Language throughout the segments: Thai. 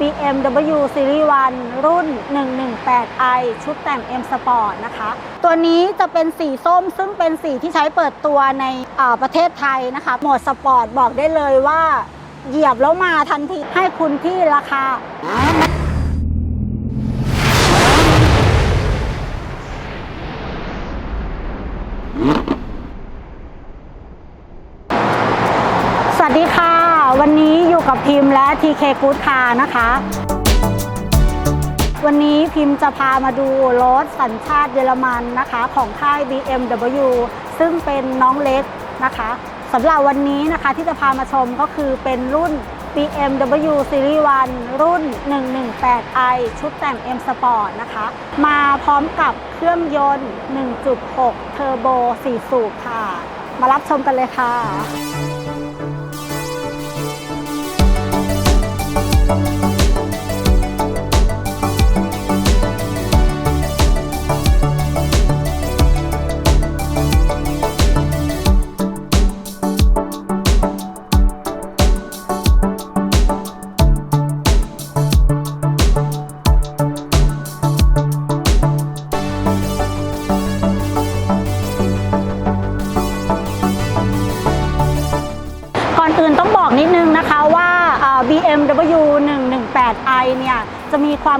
BMW Series 1 รุ่น 118i ชุดแต่ง M Sport นะคะ ตัวนี้จะเป็นสีส้มซึ่งเป็นสีที่ใช้เปิดตัวในประเทศไทยนะคะ โหมดสปอร์ตบอกได้เลยว่า เหยียบแล้วมาทันทีให้คุณที่ราคา สวัสดีค่ะ วันนี้อยู่ กับพิมพ์และ TK Good Car นะคะ วันนี้พิมพ์จะพามาดูรถสัญชาติเยอรมันนะคะของค่าย BMW ซึ่งเป็นน้องเล็กนะคะสำหรับวันนี้นะคะที่จะพามาชมก็คือเป็นรุ่น BMW Series 1 รุ่น 118i ชุดแต่ง M Sport นะคะ มาพร้อมกับเครื่องยนต์ 1.6 เทอร์โบ 4 สูบค่ะ มารับชมกันเลยค่ะ ก่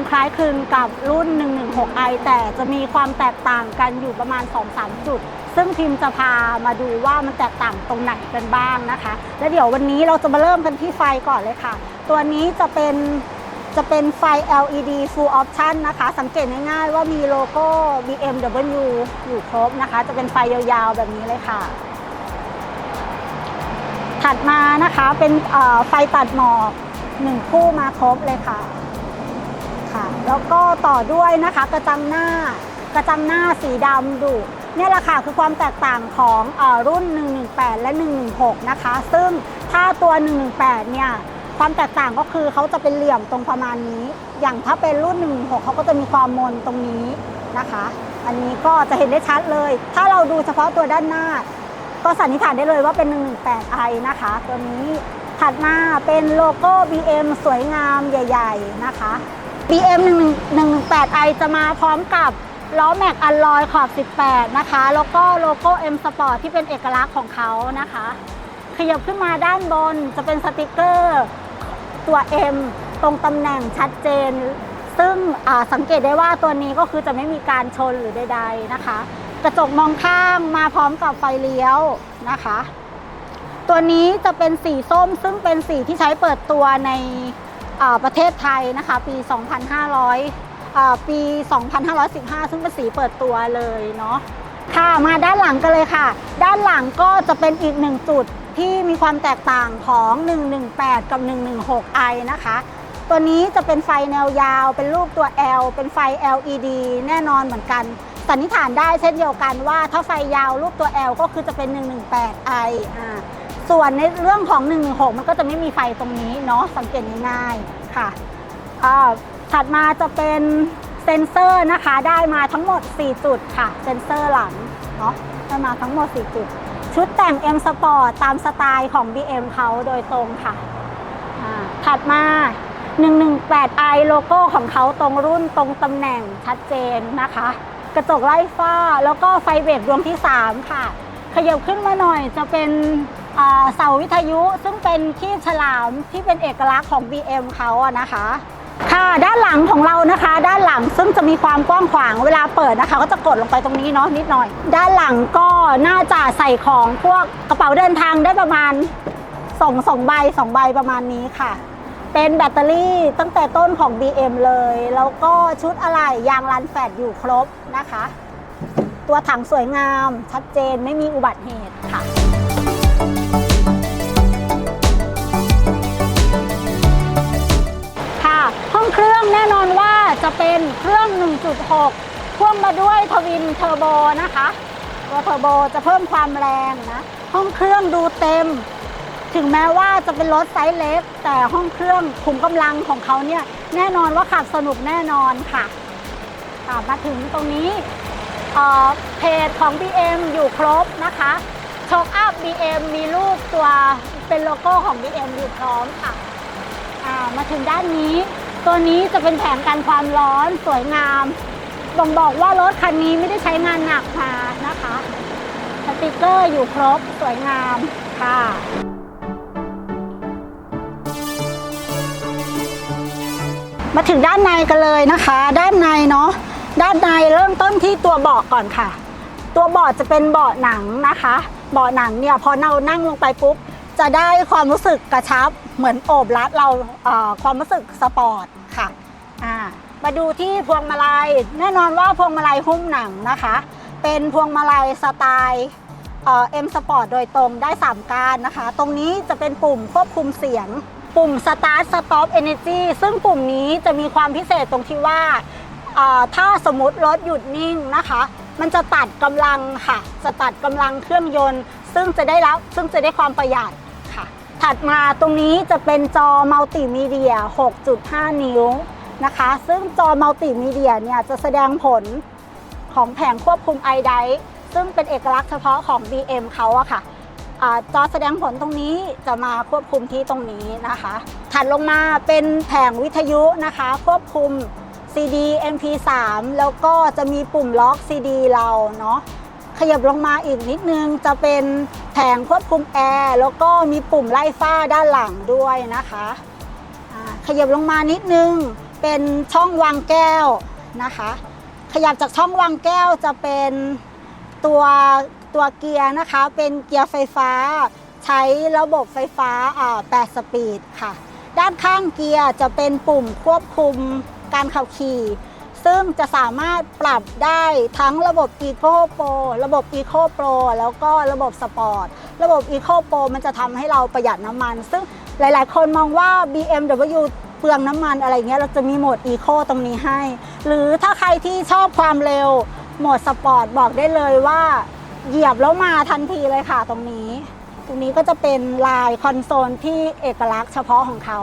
ความคล้ายคลึงกับรุ่น 116i แต่จะมีความแตกต่างกันอยู่ประมาณ 2-3 จุด ซึ่งพิมพ์จะพามาดูว่ามันแตกต่างตรงไหนกันบ้างนะคะ และเดี๋ยววันนี้เราจะมาเริ่มกันที่ไฟก่อนเลยค่ะ ตัวนี้จะเป็นจะเป็นไฟ LED full option นะคะ สังเกตง่ายๆว่ามีโลโก้ BMW อยู่ครบนะคะ จะเป็นไฟยาวๆแบบนี้เลยค่ะ ถัดมานะคะเป็นไฟตัดหมอกหนึ่งคู่มาครบเลยค่ะ ค่ะ แล้วก็ต่อด้วยนะคะกระจังหน้ากระจังหน้าสีดำดุเนี่ยแหละค่ะคือความแตกต่างของอรุ่น 118 และ 116 นะคะ ซึ่งถ้าตัว 118 เนี่ยความแตกต่างก็คือเขาจะเป็นเหลี่ยมตรงประมาณนี้ อย่างถ้าเป็นรุ่น 116 เขาก็จะมีความมนตรงนี้นะคะ อันนี้ก็จะเห็นได้ชัดเลย ถ้าเราดูเฉพาะตัวด้านหน้า ก็สันนิษฐานได้เลยว่าเป็น 118i นะคะ ตัวนี้ถัดมาเป็นโลโก้ BM สวยงามใหญ่ ๆ นะคะ BM 118i จะมาพร้อมกับล้อแม็กอัลลอยขอบ 18 นะคะ แล้วก็โลโก้ M Sport ที่เป็นเอกลักษณ์ของเขานะคะ ขยับขึ้นมาด้านบนจะเป็นสติกเกอร์ตัว M ตรงตำแหน่งชัดเจน ซึ่งสังเกตได้ว่าตัวนี้ก็คือจะไม่มีการชนหรือใด ๆนะคะ กระจกมองข้างมาพร้อมกับไฟเลี้ยวนะคะ ตัวนี้จะเป็นสีส้มซึ่งเป็นสีที่ใช้เปิดตัวใน ประเทศไทยนะคะปี 2500 ปี 2515 ซึ่งเป็นสีเปิดตัวเลยเนาะค่ะมาด้านหลังกันเลยค่ะ ด้านหลังก็จะเป็นอีกหนึ่งจุดที่มีความแตกต่างของ 118 กับ 116i นะคะ ตัวนี้จะเป็นไฟแนวยาว เป็นรูปตัว L เป็นไฟ LED แน่นอนเหมือนกันสันนิษฐานได้เช่นเดียวกันว่าถ้าไฟยาวรูปตัว L ก็คือจะเป็น 118i อ่า ส่วนในเรื่องของ 116 มันก็จะไม่มีไฟตรงนี้เนาะสังเกตง่ายๆค่ะอ่าถัดมาจะเป็นเซ็นเซอร์นะคะได้มาทั้งหมด 4 จุดค่ะ เซ็นเซอร์หลังเนาะได้มาทั้งหมด 4 จุด ชุดแต่ง M Sport ตามสไตล์ของ BM เขาโดยตรงค่ะอ่าถัดมา 118i โลโก้ของเขาตรงรุ่นตรงตำแหน่งชัดเจนนะคะ กระจกไล่ฟ้าแล้วก็ไฟเบรกดวงที่ 3 ค่ะ ขยับขึ้นมาหน่อยจะเป็น เสาวิทยุซึ่งเป็นขี้ฉลามที่เป็นเอกลักษณ์ของ BM เขาอะนะคะ ค่ะด้านหลังของเรานะคะ ด้านหลังซึ่งจะมีความกว้างขวางเวลาเปิดนะคะ ก็จะกดลงไปตรงนี้เนาะนิดหน่อย ด้านหลังก็น่าจะใส่ของพวกกระเป๋าเดินทางได้ประมาณสองสองใบสองใบประมาณนี้ค่ะ เป็นแบตเตอรี่ตั้งแต่ต้นของ BM เลย แล้วก็ชุดอะไหล่ยางรันแฟดอยู่ครบนะคะ ตัวถังสวยงามชัดเจนไม่มีอุบัติเหตุค่ะค่ะ เครื่องแน่นอนว่าจะเป็นเครื่อง 1.6 พ่วงมาด้วยทวินเทอร์โบนะคะตัวเทอร์โบจะเพิ่มความแรงนะ ห้องเครื่องดูเต็ม ถึงแม้ว่าจะเป็นรถไซส์เล็ก แต่ห้องเครื่องขุมกำลังของเขาเนี่ยแน่นอนว่าขับสนุกแน่นอนค่ะมาถึงตรงนี้เอ่อเพจของ BM อยู่ครบนะคะโชคอัพ BM มีรูปตัวเป็นโลโก้ของ BM อยู่พร้อมค่ะามาถึงด้านนี้ ตัวนี้จะเป็นแผงกันความร้อนสวยงามบ่งบอกว่ารถคันนี้ไม่ได้ใช้งานหนักมานะคะสติกเกอร์อยู่ครบสวยงามค่ะมาถึงด้านในกันเลยนะคะ ด้านในเนาะด้านในเริ่มต้นที่ตัวเบาะก่อนค่ะ ตัวเบาะจะเป็นเบาะหนังนะคะ เบาะหนังเนี่ยพอเรานั่งลงไปปุ๊บจะได้ความรู้สึกกระชับ เหมือนโอบรัดเราเอ่อความรู้สึกสปอร์ตค่ะอ่ามาดูที่พวงมาลัยแน่นอนว่าพวงมาลัยหุ้มหนังนะคะ เป็นพวงมาลัยสไตล์เอ็มสปอร์ตโดยตรงได้ 3 การนะคะ ตรงนี้จะเป็นปุ่มควบคุมเสียง ปุ่ม Start Stop Energy ซึ่งปุ่มนี้จะมีความพิเศษตรงที่ว่าถ้าสมมติรถหยุดนิ่งนะคะ มันจะตัดกำลังค่ะ จะตัดกำลังเครื่องยนต์ ซึ่งจะได้รับซึ่งจะได้ความประหยัด ถัดมาตรงนี้จะเป็นจอมัลติมีเดีย 6.5 นิ้วนะคะ ซึ่งจอมัลติมีเดียเนี่ยจะแสดงผลของแผงควบคุมไอไดซึ่งเป็นเอกลักษณ์เฉพาะของ BM เขาอะค่ะจอแสดงผลตรงนี้จะมาควบคุมที่ตรงนี้นะคะ ถัดลงมาเป็นแผงวิทยุนะคะ ควบคุม CD MP3 แล้วก็จะมีปุ่มล็อก CD เราเนาะ ขยับลงมาอีกนิดนึงจะเป็นแผงควบคุมแอร์แล้วก็มีปุ่มไล่ฟ้าด้านหลังด้วยนะคะขยับลงมานิดนึงเป็นช่องวางแก้วนะคะ ขยับจากช่องวางแก้วจะเป็นตัวตัวเกียร์นะคะ เป็นเกียร์ไฟฟ้า ใช้ระบบไฟฟ้า8สปีดค่ะ ด้านข้างเกียร์จะเป็นปุ่มควบคุมการขับขี่ ซึ่งจะสามารถปรับได้ทั้งระบบ Eco Pro ระบบ Eco Pro แล้วก็ระบบ Sport ระบบ Eco Pro มันจะทำให้เราประหยัดน้ำมัน ซึ่งหลายๆ คนมองว่า BMW เปลืองน้ำมันอะไรเงี้ย เราจะมีโหมด Eco ตรงนี้ให้ หรือถ้าใครที่ชอบความเร็ว โหมด Sport บอกได้เลยว่าเหยียบแล้วมาทันทีเลยค่ะตรงนี้ ตรงนี้ก็จะเป็นลายคอนโซลที่เอกลักษณ์เฉพาะของเขา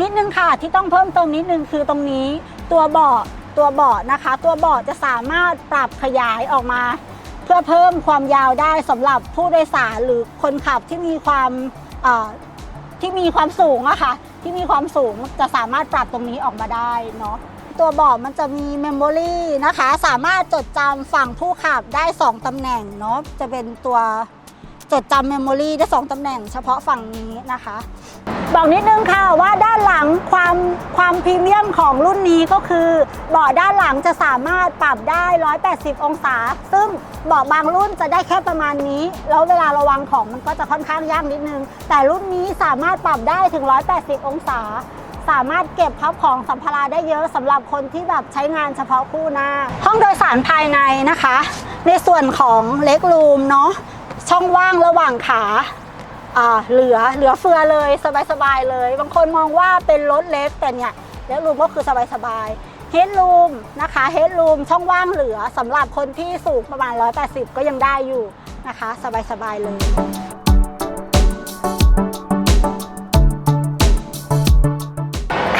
นิดนึงค่ะที่ต้องเพิ่มเติมนิดนึงคือตรงนี้ตัวเบาะ ตัวเบาะนะคะ ตัวเบาะจะสามารถปรับขยายออกมา เพื่อเพิ่มความยาวได้สำหรับผู้โดยสารหรือคนขับที่มีความที่มีความสูงอะค่ะที่มีความสูงจะสามารถปรับตรงนี้ออกมาได้เนาะตัวเบาะมันจะมีเมมโมรีนะคะ สามารถจดจำฝั่งผู้ขับได้ 2ตำแหน่งเนาะจะเป็นตัว จดจำเมมโมรีได้ 2ตำแหน่งเฉพาะฝั่งนี้นะคะ บอกนิดนึงค่ะว่าด้านหลังความความพรีเมียมของรุ่นนี้ก็คือเบาะด้านหลังจะสามารถปรับได้ 180 องศา ซึ่งเบาะบางรุ่นจะได้แค่ประมาณนี้ แล้วเวลาระวังของมันก็จะค่อนข้างยากนิดนึง แต่รุ่นนี้สามารถปรับได้ถึง 180 องศาสามารถเก็บพับของสัมภาระได้เยอะสำหรับคนที่แบบใช้งานเฉพาะคู่หน้า ห้องโดยสารภายในนะคะ ในส่วนของเล็กรูมเนาะ ช่องว่างระหว่างขาเหลือเหลือเฟือเลยสบายๆเลย บางคนมองว่าเป็นรถเล็กแต่เนี่ยเฮดรูมก็คือสบายๆเฮดรูมนะคะเฮดรูมช่องว่างเหลือสำหรับคนที่สูงประมาณ 180 ก็ยังได้อยู่นะคะ สบายๆเลย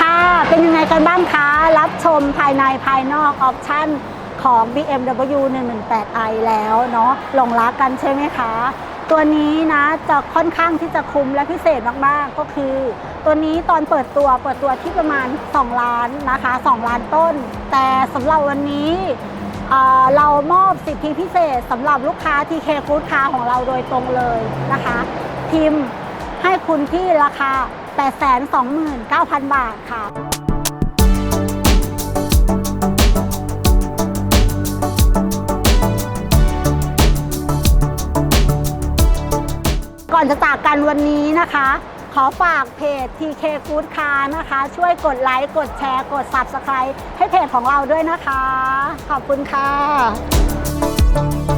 ค่ะเป็นยังไงกันบ้างคะ รับชมภายในภายนอกออปชั่น ของ BMW 118i แล้วเนาะหลงรักกันใช่ไหมคะ ตัวนี้นะจะค่อนข้างที่จะคุ้มและพิเศษมากๆก็คือ ตัวนี้ตอนเปิดตัวเปิดตัวที่ประมาณ 2 ล้านนะคะ 2 ล้านต้น แต่สำหรับวันนี้เรามอบสิทธิพิเศษสำหรับลูกค้า TK Food Car ของเราโดยตรงเลยนะคะ พิมพ์ให้คุณที่ราคา 829,000 บาทค่ะ ก่อนจะจากกันวันนี้นะคะ ขอฝากเพจ TK Food Car นะคะ ช่วยกดไลค์ กดแชร์ กด Subscribe ให้เพจของเราด้วยนะคะ ขอบคุณค่ะ